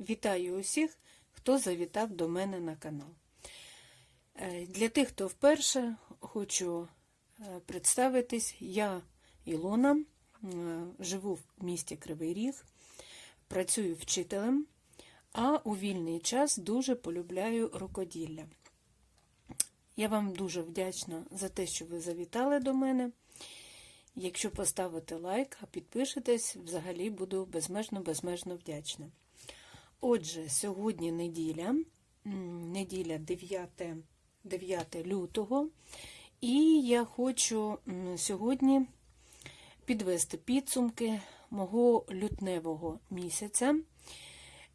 Вітаю усіх, хто завітав до мене на канал. Е, Для тих, хто вперше, хочу е, представитись. Я Ілона, е, живу в місті Кривий Ріг, працюю вчителем, а у вільний час дуже полюбляю рукоділля. Я вам дуже вдячна за те, що ви завітали до мене. Якщо поставите лайк, а підпишетесь, взагалі буду безмежно-безмежно вдячна. Отже, сьогодні неділя, неділя 9, 9 лютого, і я хочу сьогодні підвести підсумки мого лютневого місяця.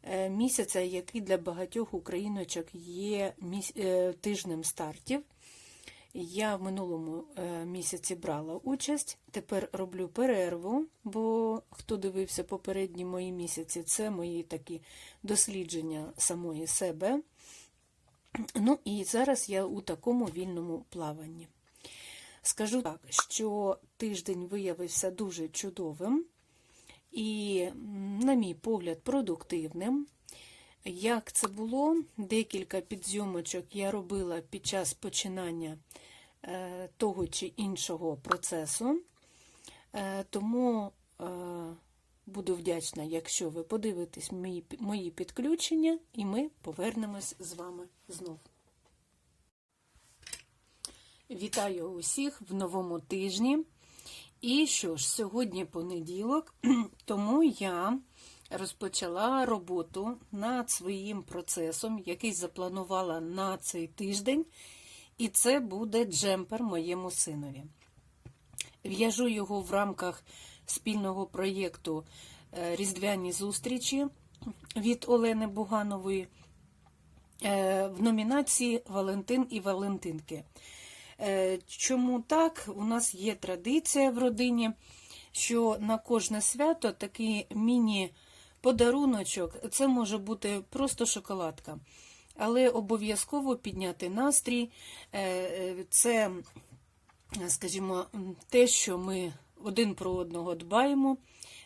Е, Місяця, який для багатьох україночок є е, тижнем стартів. Я в минулому е, місяці брала участь, тепер роблю перерву, бо хто дивився попередні мої місяці, це мої такі дослідження самої себе. Ну і зараз я у такому вільному плаванні. Скажу так, що тиждень виявився дуже чудовим і, на мій погляд, продуктивним. Як це було? Декілька підзйомочок я робила під час починання е, того чи іншого процесу, Е, тому е, буду вдячна, якщо ви подивитесь мої, підключення, і ми повернемось з вами знов. Вітаю усіх в новому тижні. І що ж, сьогодні понеділок, тому я розпочала роботу над своїм процесом, який запланувала на цей тиждень, і це буде джемпер моєму синові. В'яжу його в рамках спільного проєкту е, Різдвяні зустрічі від Олени Буганової е, в номінації Валентин і Валентинки. Е, Чому так? У нас є традиція в родині, що на кожне свято такий міні-подаруночок, це може бути просто шоколадка. Але обов'язково підняти настрій. Е, е, Це, скажімо, те, що ми один про одного дбаємо,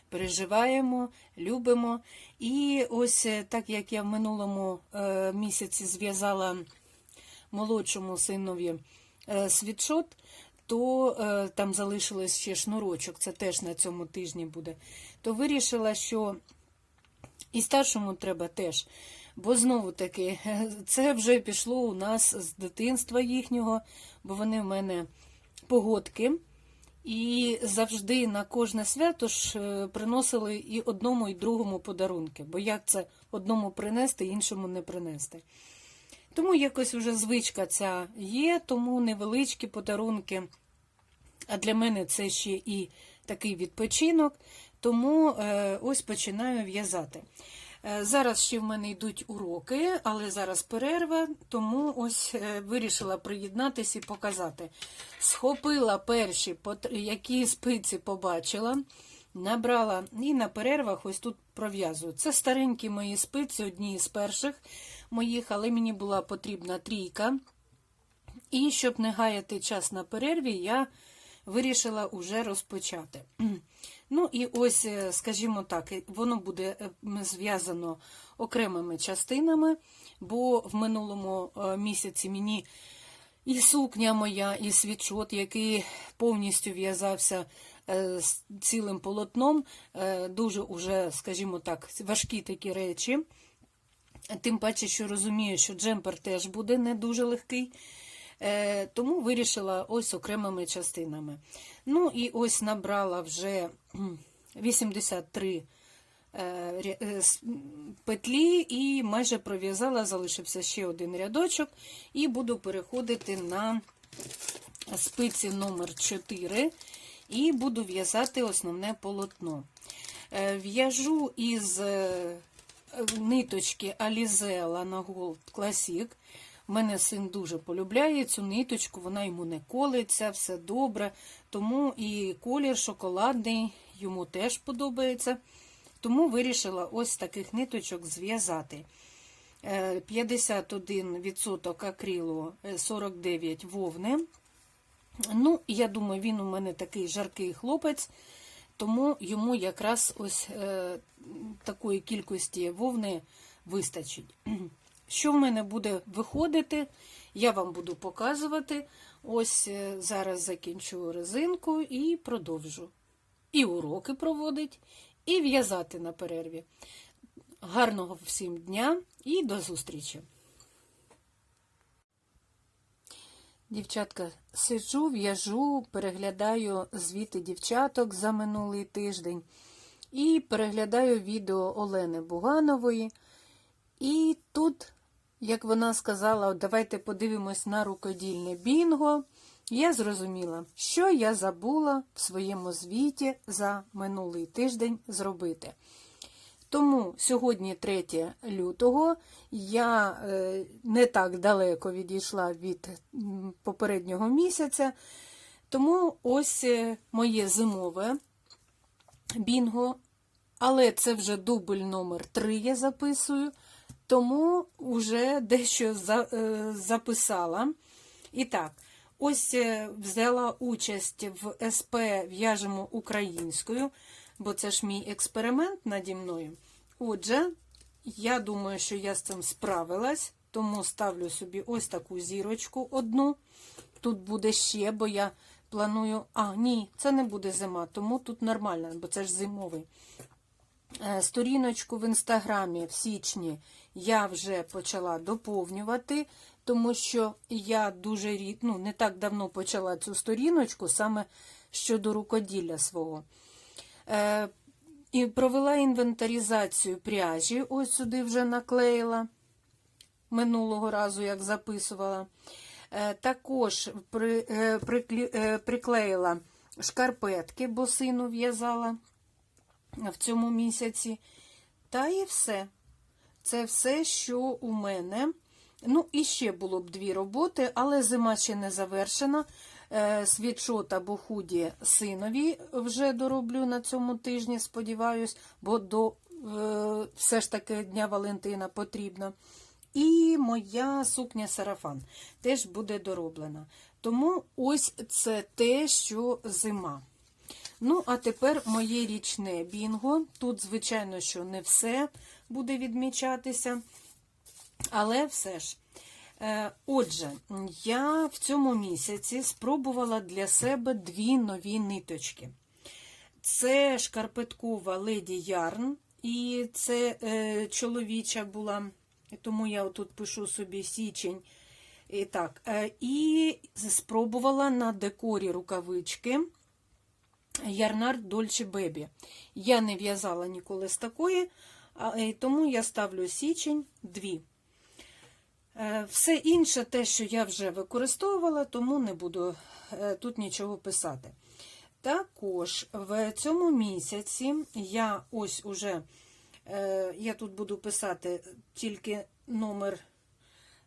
переживаємо, любимо. І ось е, так як я в минулому місяці зв'язала молодшому синові світшот, то там залишилось ще шнурочок, це теж на цьому тижні буде. То вирішила, що і старшому треба теж. Бо знову таки, це вже пішло у нас з дитинства їхнього, бо вони в мене погодки. І завжди на кожне свято ж е, приносили і одному, і другому подарунки. Бо як це одному принести, іншому не принести. Тому якось вже звичка ця є, тому невеличкі подарунки. А для мене це ще і такий відпочинок. Тому е, ось починаю в'язати. Е, Зараз ще в мене йдуть уроки, але зараз перерва, тому ось е, вирішила приєднатися і показати. Схопила перші, які спиці побачила, набрала і на перервах ось тут пров'язую. Це старенькі мої спиці, одні з перших моїх, але мені була потрібна трійка. І щоб не гаяти час на перерві, я вирішила уже розпочати. Ну і ось, е, скажімо так, воно буде е, зв'язано окремими частинами, бо в минулому е, місяці мені і сукня моя, і світшот, який повністю в'язався з цілим полотном, дуже уже, скажімо так, важкі такі речі. Тим паче, що розумію, що джемпер теж буде не дуже легкий. Е, тому вирішила ось окремими частинами. Ну і ось набрала вже 83 е, е, петлі і майже пров'язала, залишився ще один рядочок, і буду переходити на спиці номер 4 і буду в'язати основне полотно. В'яжу із ниточки Alize Lana Gold Classic. Мене син дуже полюбляє цю ниточку, вона йому не колиться, все добре. Тому і колір шоколадний йому теж подобається. Тому вирішила ось таких ниточок зв'язати. Е, 51% акрилу, е, 49 вовни. Ну, я думаю, він у мене такий жаркий хлопець, тому йому якраз ось е, такої кількості вовни вистачить. Що в мене буде виходити, я вам буду показувати. Ось е, зараз закінчу резинку і продовжу. І уроки проводить, і в'язати на перерві. Гарного всім дня і до зустрічі! Дівчатка, сиджу, в'яжу, переглядаю звіти дівчаток за минулий тиждень і переглядаю відео Олени Буганової. І тут, як вона сказала, давайте подивимось на рукодільне бінго, я зрозуміла, що я забула в своєму звіті за минулий тиждень зробити. Тому сьогодні 3 лютого. Я е, не так далеко відійшла від попереднього місяця, тому ось е, моє зимове бінго, але це вже дубль номер 3 я записую, тому вже дещо е, записала. І так, ось е, взяла участь в СП В'яжемо українською бо це ж мій експеримент наді мною. Отже, я думаю, що я з цим справилась, тому ставлю собі ось таку зірочку одну. Тут буде ще, бо я планую. А, ні, це не буде зима, тому тут нормально, бо це ж зимовий. Е, Сторіночку в інстаграмі в січні я вже почала доповнювати, тому що я дуже рід, ну, не так давно почала цю сторіночку саме щодо рукоділля свого. Е, і провела інвентаризацію пряжі, ось сюди вже наклеїла минулого разу, як записувала. Е, також при, е, приклі, е, приклеїла шкарпетки, бо сину в'язала в цьому місяці. Та і все. Це все, що у мене. Ну, і ще було б дві роботи, але зима ще не завершена. Е, світшот або худі синові вже дороблю на цьому тижні, сподіваюсь, бо до е, все ж таки Дня Валентина потрібно. І моя сукня сарафан теж буде дороблена. Тому ось це те, що зима. Ну, а тепер моє річне бінго. Тут, звичайно, що не все буде відмічатися, але все ж. Е, Отже, я в цьому місяці спробувала для себе дві нові ниточки. Це шкарпеткова леді Ярн, і це е, чоловіча була, тому я тут пишу собі січень. І так, е, і спробувала на декорі рукавички Ярнар Дольче Бебі. Я не в'язала ніколи з такої, тому я ставлю січень дві. Е, Все інше, те, що я вже використовувала, тому не буду е, тут нічого писати. Також в цьому місяці я ось уже, е, я тут буду писати тільки номер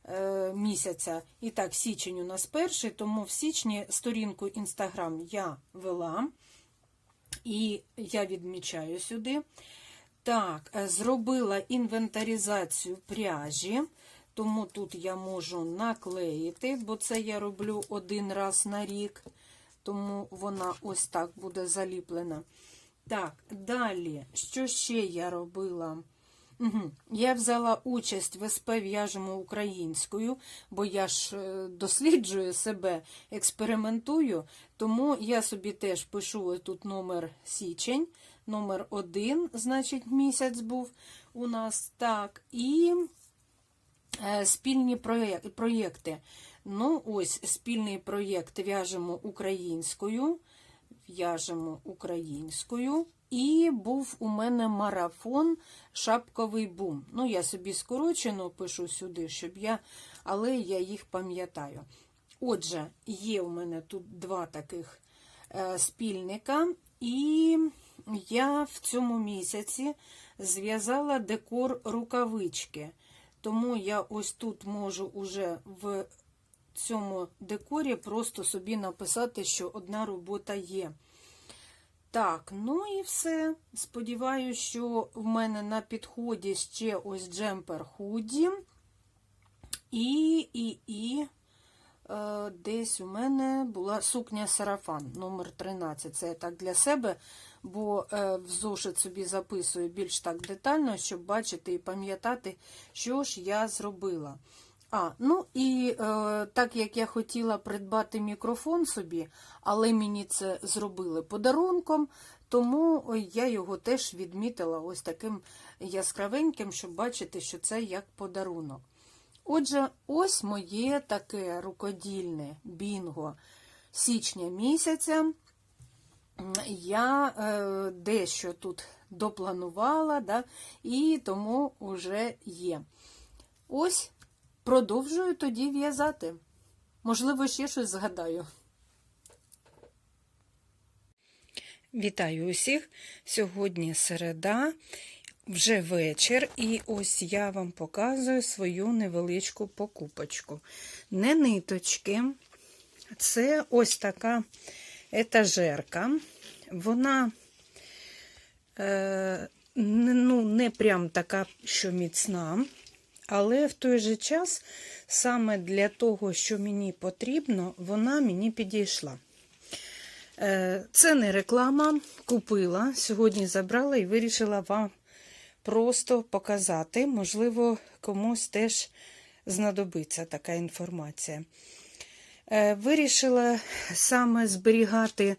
е, місяця. І так, січень у нас перший, тому в січні сторінку Інстаграм я вела, і я відмічаю сюди. Так, е, зробила інвентаризацію пряжі, тому тут я можу наклеїти, бо це я роблю один раз на рік, тому вона ось так буде заліплена. Так, далі, що ще я робила? Угу. Я взяла участь в СП в'яжемо українською, бо я ж е, досліджую себе, експериментую, тому я собі теж пишу тут номер січень, номер один, значить, місяць був у нас так. І е, спільні проєкти. Ну, ось спільний проєкт в'яжемо українською. В'яжемо українською. І був у мене марафон Шапковий бум. Ну, я собі скорочено пишу сюди, щоб я, але я їх пам'ятаю. Отже, є у мене тут два таких е, спільника, і я в цьому місяці зв'язала декор рукавички. Тому я ось тут можу уже в цьому декорі просто собі написати, що одна робота є. Так, ну і все. Сподіваюся, що в мене на підході ще ось джемпер худі. І, і, і е, десь у мене була сукня сарафан номер 13. Це я так для себе, бо е, в зошит собі записую більш так детально, щоб бачити і пам'ятати, що ж я зробила. А, ну і е, так як я хотіла придбати мікрофон собі, але мені це зробили подарунком, тому я його теж відмітила ось таким яскравеньким, щоб бачити, що це як подарунок. Отже, ось моє таке рукодільне бінго січня місяця. Я е, дещо тут допланувала, да, і тому вже є. Ось продовжую тоді в'язати. Можливо, ще щось згадаю. Вітаю усіх! Сьогодні середа, вже вечір, і ось я вам показую свою невеличку покупочку. Не ниточки, це ось така етажерка. Вона е, ну, не прям така, що міцна, але в той же час саме для того, що мені потрібно, вона мені підійшла. Е, Це не реклама, купила, сьогодні забрала і вирішила вам просто показати. Можливо, комусь теж знадобиться така інформація. Е, Вирішила саме зберігати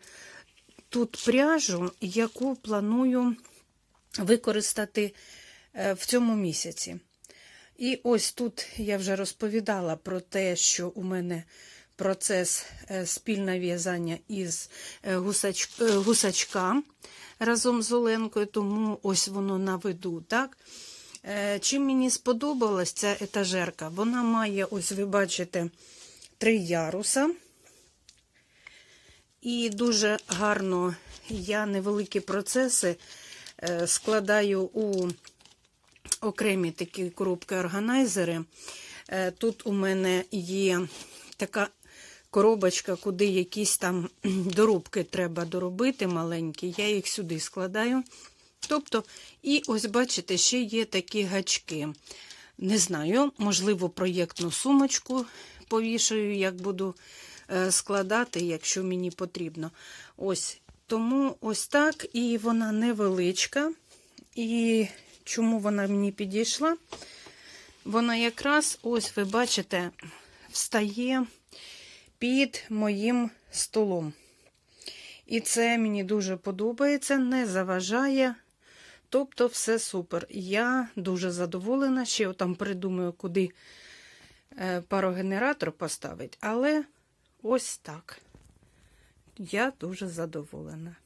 тут пряжу, яку планую використати е, в цьому місяці. І ось тут я вже розповідала про те, що у мене процес е, спільне в'язання із гусач... гусачка разом з Оленкою, тому ось воно на виду. Так? Чим мені сподобалась ця етажерка? Вона має, ось ви бачите, три яруса. І дуже гарно я невеликі процеси е, складаю у окремі такі коробки органайзери. Е, Тут у мене є така коробочка, куди якісь там доробки треба доробити маленькі. Я їх сюди складаю. Тобто, і ось бачите, ще є такі гачки. Не знаю, можливо, проєктну сумочку повішаю, як буду е, складати, якщо мені потрібно. Ось. Тому ось так, і вона невеличка. І чому вона мені підійшла? Вона якраз, ось ви бачите, встає під моїм столом. І це мені дуже подобається, не заважає. Тобто, все супер. Я дуже задоволена. Ще там придумаю, куди парогенератор поставити. Але ось так. Я дуже задоволена.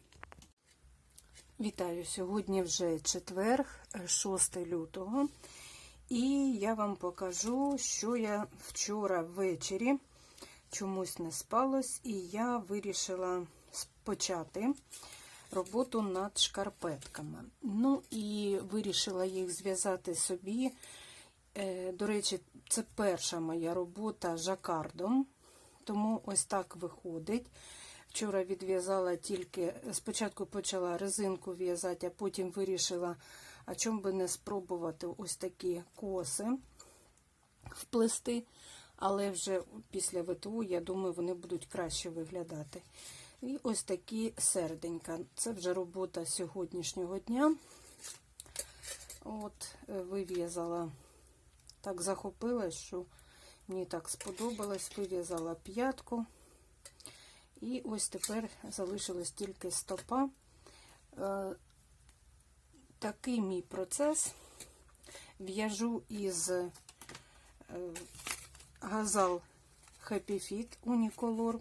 Вітаю! Сьогодні вже четвер, е, 6 лютого. І я вам покажу, що я вчора ввечері чомусь не спалось, і я вирішила почати роботу над шкарпетками. Ну і вирішила їх зв'язати собі. Е, До речі, це перша моя робота жакардом, тому ось так виходить. Вчора відв'язала тільки, спочатку почала резинку в'язати, а потім вирішила, а чому би не спробувати ось такі коси вплести. Але вже після ВТУ, я думаю, вони будуть краще виглядати. І ось такі серденька. Це вже робота сьогоднішнього дня. От, е, вив'язала, так захопилась, що мені так сподобалось. Вив'язала п'ятку. І ось тепер залишилось тільки стопа. Е, Такий мій процес. В'яжу із е, газал Happy Fit Unicolor.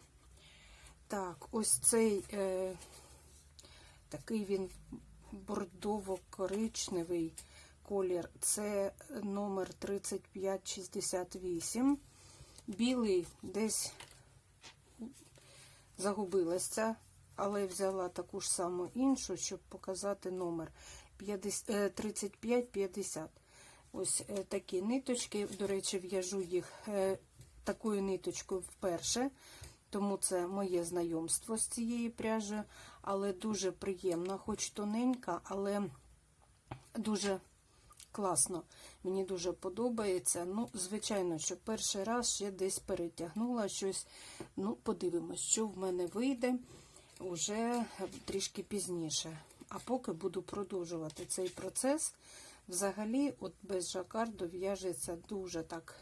Так, ось цей е, такий він бордово-коричневий колір. Це номер 3568. Білий десь загубилася, але взяла таку ж саму іншу, щоб показати номер 3550. Ось е, такі ниточки. До речі, в'яжу їх е, такою ниточкою вперше, тому це моє знайомство з цією пряжею, але дуже приємно, хоч тоненька, але дуже класно. Мені дуже подобається. Ну, звичайно, що перший раз ще десь перетягнула щось. Ну, подивимось, що в мене вийде уже трішки пізніше. А поки буду продовжувати цей процес. Взагалі, от без жакарду в'яжеться дуже так,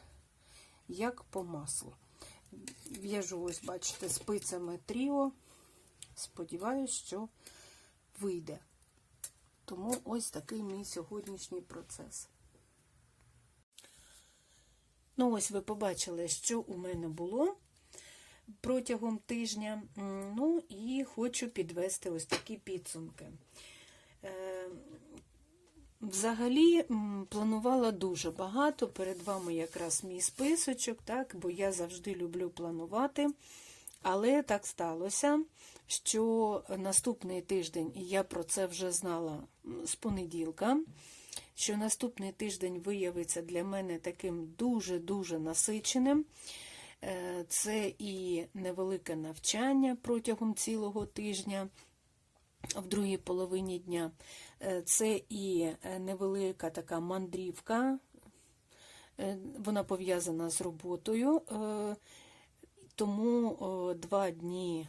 як по маслу. В'яжу, ось, бачите, спицями тріо. Сподіваюсь, що вийде. Тому ось такий мій сьогоднішній процес. Ну, ось ви побачили, що у мене було протягом тижня. Ну і хочу підвести ось такі підсумки. Е, Взагалі планувала дуже багато. Перед вами якраз мій списочок, так, бо я завжди люблю планувати. Але так сталося, що наступний тиждень, і я про це вже знала з понеділка, що наступний тиждень виявиться для мене таким дуже-дуже насиченим. Е, Це і невелике навчання протягом цілого тижня в другій половині дня. Е, Це і невелика така мандрівка, е, вона пов'язана з роботою, тому два дні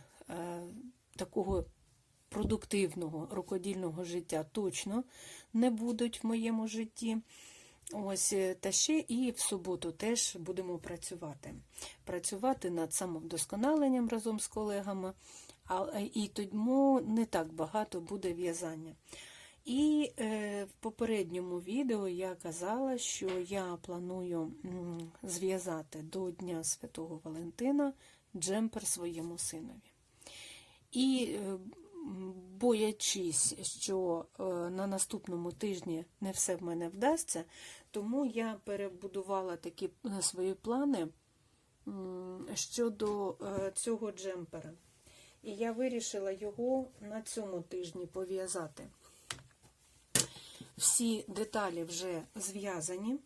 такого продуктивного рукодільного життя точно не будуть в моєму житті. Ось, е, та ще і в суботу теж будемо працювати. Працювати над самовдосконаленням разом з колегами, е, і тому не так багато буде в'язання. І е, в попередньому відео я казала, що я планую зв'язати до Дня Святого Валентина джемпер своєму синові. І е, боячись, що е, на наступному тижні не все в мене вдасться, тому я перебудувала такі е, свої плани щодо цього джемпера. І я вирішила його на цьому тижні пов'язати. Всі деталі вже зв'язані,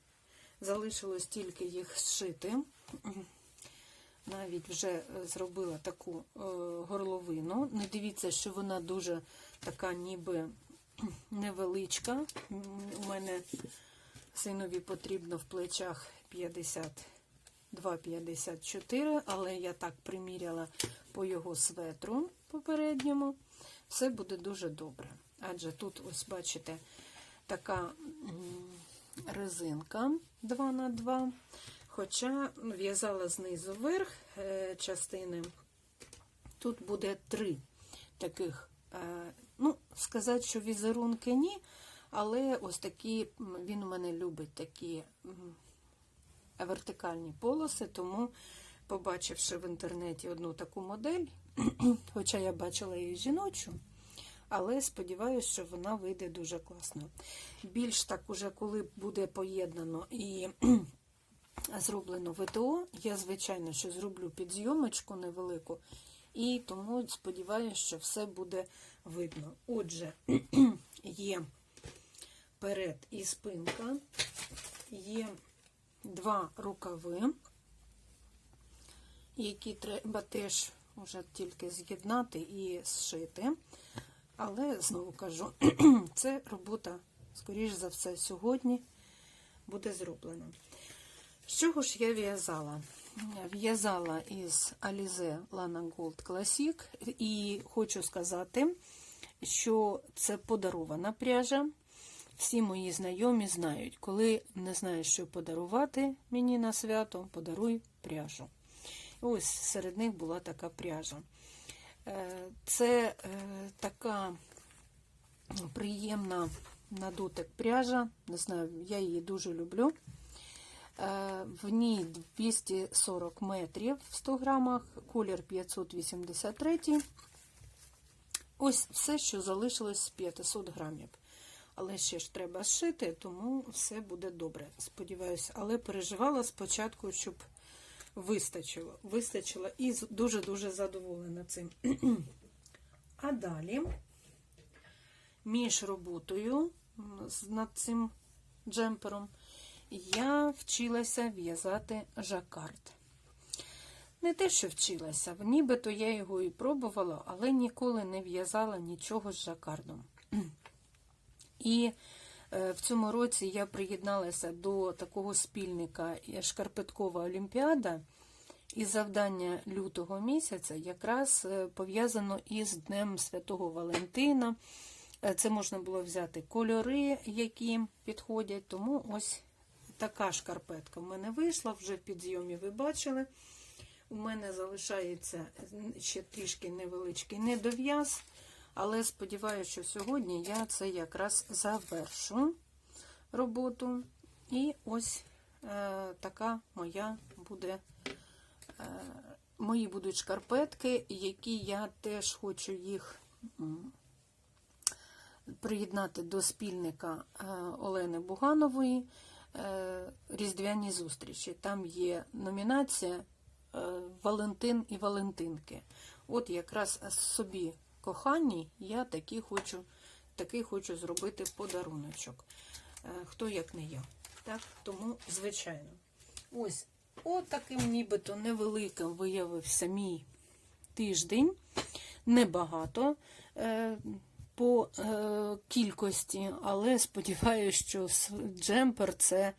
залишилось тільки їх зшити. Навіть вже е, зробила таку е, горловину. Не дивіться, що вона дуже така ніби невеличка. У мене синові потрібно в плечах 52-54, але я так приміряла по його светру попередньому. Все буде дуже добре. Адже тут, ось бачите, така резинка 2 на 2 Хоча ну, в'язала знизу вверх е, частини. Тут буде три таких, е, ну, сказати, що візерунки ні, але ось такі, він у мене любить такі вертикальні полоси, тому, побачивши в інтернеті одну таку модель, хоча я бачила її жіночу, але сподіваюся, що вона вийде дуже класно. Більш так уже, коли буде поєднано і зроблено ВТО, я, звичайно, що зроблю підзйомочку невелику, і тому сподіваюся, що все буде видно. Отже, є перед і спинка, є два рукави, які треба теж вже тільки з'єднати і зшити. Але, знову кажу, це робота, скоріш за все, сьогодні буде зроблена. З чого ж я в'язала? В'язала із Alize Lana Gold Classic і хочу сказати, що це подарована пряжа. Всі мої знайомі знають, коли не знаєш, що подарувати мені на свято, подаруй пряжу. Ось серед них була така пряжа. Е, Це е, така приємна на дотик пряжа. Не знаю, я її дуже люблю. Е, В ній 240 метрів в 100 грамах, колір 583. Ось все, що залишилось з 500 грамів. Але ще ж треба зшити, тому все буде добре. Сподіваюся, але переживала спочатку, щоб вистачило. Вистачило і дуже-дуже задоволена цим. А далі, між роботою над цим джемпером, я вчилася в'язати жакард. Не те, що вчилася, нібито я його і пробувала, але ніколи не в'язала нічого з жакардом. І Е, В цьому році я приєдналася до такого спільника е, Шкарпеткова Олімпіада, і завдання лютого місяця якраз е, пов'язано із Днем Святого Валентина. Це можна було взяти кольори, які підходять, тому ось така шкарпетка в мене вийшла, вже в підйомі ви бачили. У мене залишається ще трішки невеличкий недов'яз, але сподіваюся, що сьогодні я це якраз завершу роботу. І ось е, така моя буде, е, мої будуть шкарпетки, які я теж хочу їх приєднати до спільника е, Олени Буганової. Е, Різдвяні зустрічі. Там є номінація е, Валентин і Валентинки. От якраз собі коханій я такі хочу, такий хочу зробити подаруночок. Е, Хто як не я. Так, тому, звичайно. Ось, от нібито невеликим виявився мій тиждень. Небагато по е, кількості, але сподіваюся, що джемпер це,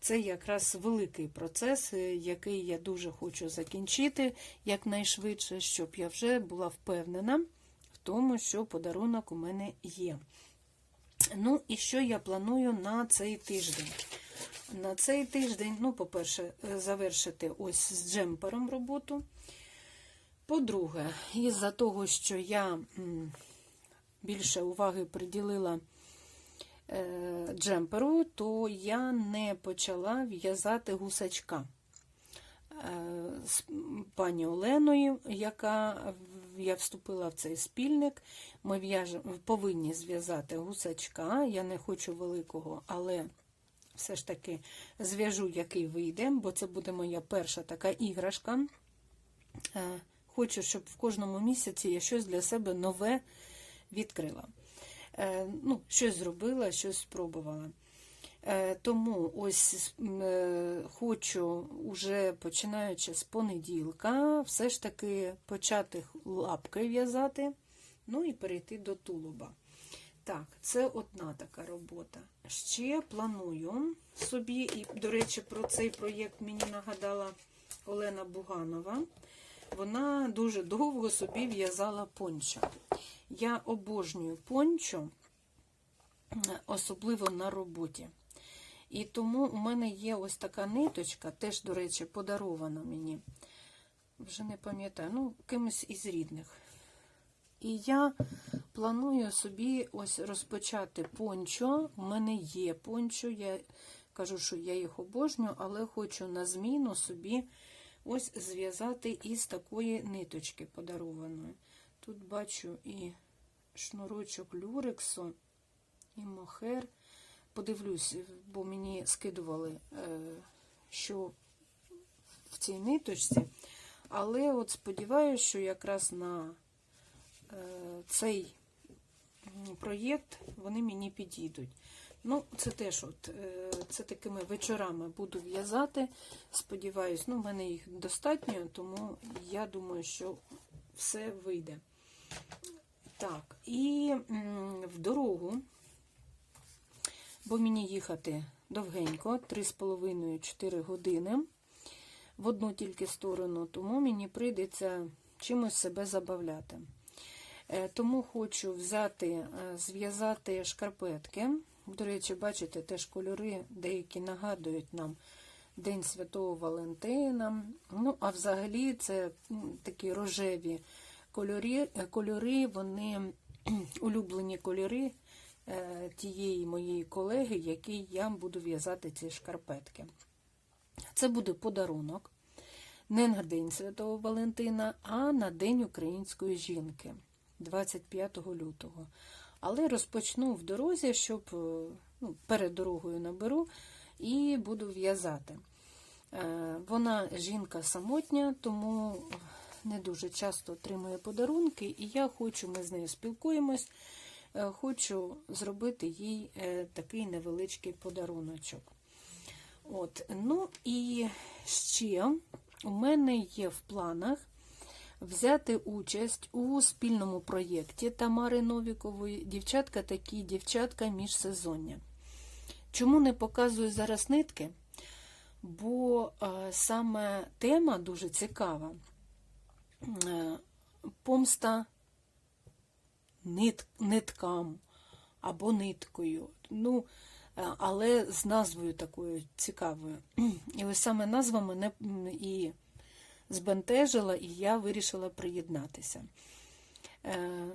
це якраз великий процес, е, який я дуже хочу закінчити якнайшвидше, щоб я вже була впевнена в тому, що подарунок у мене є. Ну, і що я планую на цей тиждень? На цей тиждень, ну, по-перше, е, завершити ось з джемпером роботу. По-друге, із-за того, що я більше уваги приділила е, джемперу, то я не почала в'язати гусачка. Е, з пані Оленою, яка я вступила в цей спільник, ми в'яжемо- повинні зв'язати гусачка. Я не хочу великого, але все ж таки зв'яжу, який вийде, бо це буде моя перша така іграшка. Е, Хочу, щоб в кожному місяці я щось для себе нове відкрила. Е, Ну, щось зробила, щось спробувала. Е, Тому ось е, хочу, уже починаючи з понеділка, все ж таки почати лапки в'язати, ну і перейти до тулуба. Так, це одна така робота. Ще планую собі, і, до речі, про цей проєкт мені нагадала Олена Буганова. Вона дуже довго собі в'язала пончо. Я обожнюю пончо, особливо на роботі. І тому у мене є ось така ниточка, теж, до речі, подарована мені. Вже не пам'ятаю, ну, кимось із рідних. І я планую собі ось розпочати пончо. У мене є пончо, я кажу, що я їх обожнюю, але хочу на зміну собі ось зв'язати із такої ниточки подарованої. Тут бачу і шнурочок люрексу, і мохер. Подивлюсь, бо мені скидували, е, що в цій ниточці. Але от сподіваюся, що якраз на е, цей проєкт вони мені підійдуть. Ну, це теж от, е, це такими вечорами буду в'язати. Сподіваюсь, ну, в мене їх достатньо, тому я думаю, що все вийде. Так, і в дорогу, бо мені їхати довгенько, 3,5-4 години в одну тільки сторону, тому мені прийдеться чимось себе забавляти. Е, Тому хочу взяти, е, зв'язати шкарпетки. До речі, бачите, теж кольори деякі нагадують нам День Святого Валентина. Ну, а взагалі це такі рожеві кольори, е, кольори вони улюблені кольори е, тієї моєї колеги, якій я буду в'язати ці шкарпетки. Це буде подарунок не на День Святого Валентина, а на День української жінки 25 лютого. Але розпочну в дорозі, щоб е, ну, перед дорогою наберу і буду в'язати. Вона жінка самотня, тому не дуже часто отримує подарунки, і я хочу, ми з нею спілкуємось, е, хочу зробити їй е, такий невеличкий подаруночок. От, ну і ще у мене є в планах взяти участь у спільному проєкті Тамари Новікової Дівчатка такі, дівчатка міжсезоння. Чому не показую зараз нитки? Бо е, саме тема дуже цікава. Е, помста нит, ниткам або ниткою. Ну, е, але з назвою такою цікавою. І ось саме назва мене і збентежила, і я вирішила приєднатися. Е,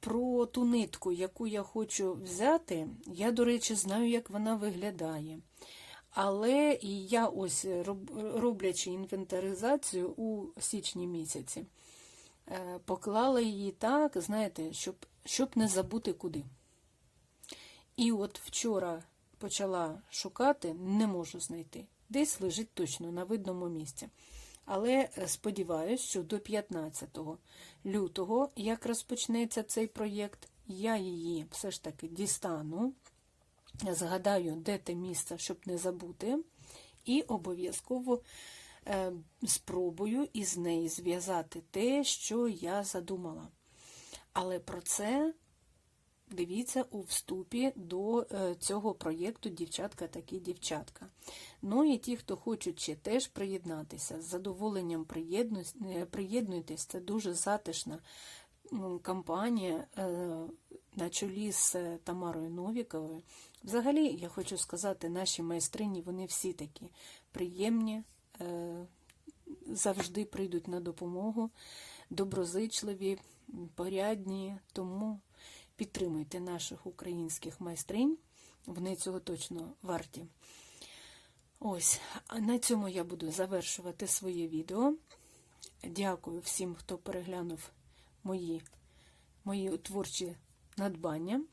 Про ту нитку, яку я хочу взяти, я, до речі, знаю, як вона виглядає. Але і я ось роблячи інвентаризацію у січні місяці, е, поклала її так, знаєте, щоб, щоб не забути куди. І от вчора почала шукати, не можу знайти. Десь лежить точно на видному місці. Але е, сподіваюся, що до 15 лютого, як розпочнеться цей проєкт, я її все ж таки дістану, згадаю, де те місце, щоб не забути, і обов'язково е, спробую із неї зв'язати те, що я задумала. Але про це дивіться у вступі до е, цього проєкту Дівчатка такі дівчатка. Ну і ті, хто хочуть ще теж приєднатися, з задоволенням е, приєднуйтесь. Це дуже затишна м, кампанія е, на чолі з е, Тамарою Новіковою. Взагалі, я хочу сказати, наші майстрині, вони всі такі приємні, е, завжди прийдуть на допомогу, доброзичливі, порядні. Тому підтримуйте наших українських майстринь, вони цього точно варті. Ось, а на цьому я буду завершувати своє відео. Дякую всім, хто переглянув мої, мої творчі надбання.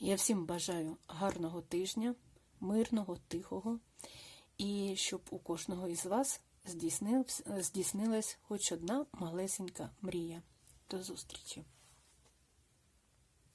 Я всім бажаю гарного тижня, мирного, тихого, і щоб у кожного із вас здійснилась хоч одна малесенька мрія. До зустрічі!